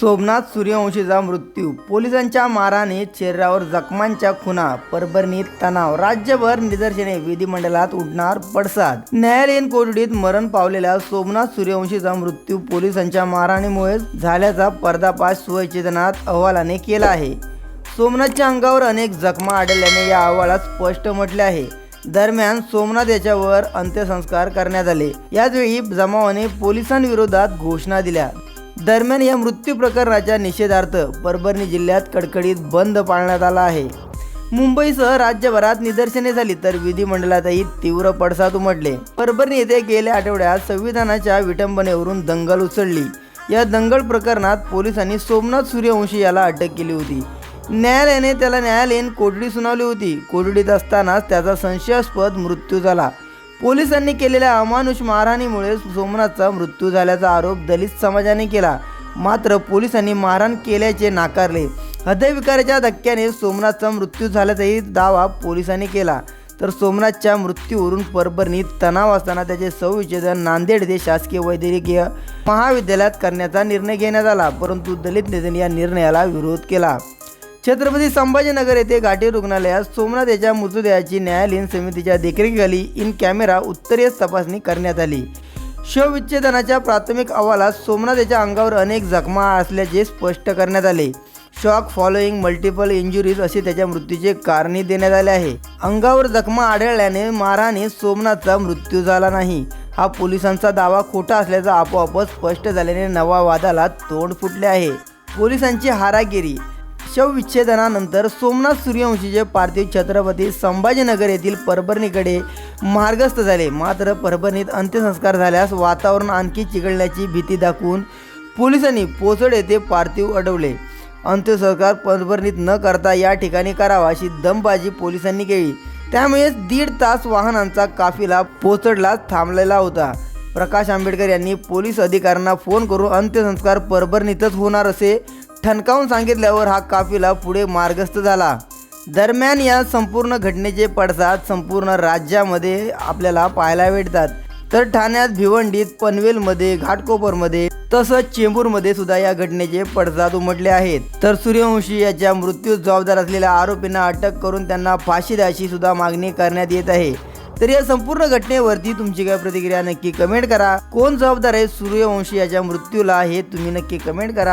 सोमनाथ सूर्यवंशीचा मृत्यू. पोलिसांच्या माराने शरीरावर जखमांच्या खुणा परभरणीत तणाव. राज्यभर निदर्शने विधिमंडळात उडणार पडसाद. न्यायालयीन कोठडीत मरण पावलेल्या सोमनाथ सूर्यवंशीचा मृत्यू पोलिसांच्या मारहाणीमुळे झाल्याचा पर्दापाश स्वचेतनात अहवालाने केला आहे. सोमनाथच्या अंगावर अनेक जखमा आढळल्याने या अहवालात स्पष्ट म्हटले आहे. दरम्यान सोमनाथ याच्यावर अंत्यसंस्कार करण्यात आले. याचवेळी जमावाने पोलिसांविरोधात घोषणा दिल्या. दरम्यान या मृत्यू प्रकरणाच्या निषेधार्थ परभणी जिल्ह्यात कडकडीत बंद पाळण्यात आला आहे. मुंबईसह राज्यभरात निदर्शने झाली तर विधिमंडळातही तीव्र पडसाद उमटले. परभणी येथे गेल्या आठवड्यात संविधानाच्या विटंबनेवरून दंगल उसळली. या दंगल प्रकरणात पोलिसांनी सोमनाथ सूर्यवंशी याला अटक केली होती. न्यायालयाने त्याला न्यायालयीन कोठडी सुनावली होती. कोठडीत असतानाच त्याचा संशयास्पद मृत्यू झाला. पोलिसांनी केलेल्या अमानुष मारहाणीमुळे सोमनाथचा मृत्यू झाल्याचा आरोप दलित समाजाने केला. मात्र पोलिसांनी मारहाण केल्याचे नाकारले. हृदयविकाराच्या धक्क्याने सोमनाथचा मृत्यू झाल्याचाही दावा पोलिसांनी केला. तर सोमनाथच्या मृत्यूवरून परभरणीत तणाव असताना त्याचे संविच्छेदन नांदेड येथे शासकीय वैद्यकीय महाविद्यालयात करण्याचा निर्णय घेण्यात आला. परंतु दलित नेत्यांनी या निर्णयाला विरोध केला. छत्रपती संभाजीनगर येथे घाटी रुग्णालयात सोमनाथ याच्या मृतदेहाची न्यायालयीन समितीच्या देखरेखीखाली इन कॅमेरा उत्तरीय तपासणी करण्यात आली. शवविच्छेदनाच्या प्राथमिक अहवालात सोमनाथ याच्या अंगावर अनेक जखमा असल्याचे स्पष्ट करण्यात आले. शॉक फॉलोईंग मल्टिपल इंजुरीज असे त्याच्या मृत्यूचे कारणी देण्यात आले आहे. अंगावर जखमा आढळल्याने मारहाणे सोमनाथचा मृत्यू झाला नाही. हा पोलिसांचा दावा खोटा असल्याचा आपोआपच स्पष्ट झाल्याने नवा वादाला तोंड फुटले आहे. पोलिसांची हारागिरी शवविच्छेदनानंतर सोमनाथ सूर्यवंशीचे पार्थिव छत्रपती संभाजीनगर येथील परभणीकडे मार्गस्थ झाले. मात्र परभणीत अंत्यसंस्कार झाल्यास वातावरण आणखी चिघळण्याची भीती दाखवून पोलिसांनी पोचड येथे पार्थिव अडवले. अंत्यसंस्कार परभणीत न करता या ठिकाणी करावा अशी दमबाजी पोलिसांनी केली. त्यामुळेच दीड तास वाहनांचा काफिला पोचडला थांबलेला होता. प्रकाश आंबेडकर यांनी पोलीस अधिकाऱ्यांना फोन करून अंत्यसंस्कार परभणीतच होणार असे ठणकावून सांगितल्यावर हा काफिला पुढे मार्गस्थ झाला. दरम्यान या संपूर्ण घटनेचे पडसाद संपूर्ण राज्यामध्ये आपल्याला पाहायला भेटतात. तर ठाण्यात भिवंडीत पनवेलमध्ये घाटकोपरमध्ये तसंच चेंबूरमध्ये सुद्धा या घटनेचे पडसाद उमटले आहेत. तर सूर्यवंशी याच्या मृत्यूस जबाबदार असलेल्या आरोपींना अटक करून त्यांना फाशी द्यायची सुद्धा मागणी करण्यात येत आहे. तर या संपूर्ण घटनेवरती तुमची काय प्रतिक्रिया नक्की कमेंट करा. कोण जबाबदार आहे सूर्यवंशी याच्या मृत्यूला हे तुम्ही नक्की कमेंट करा.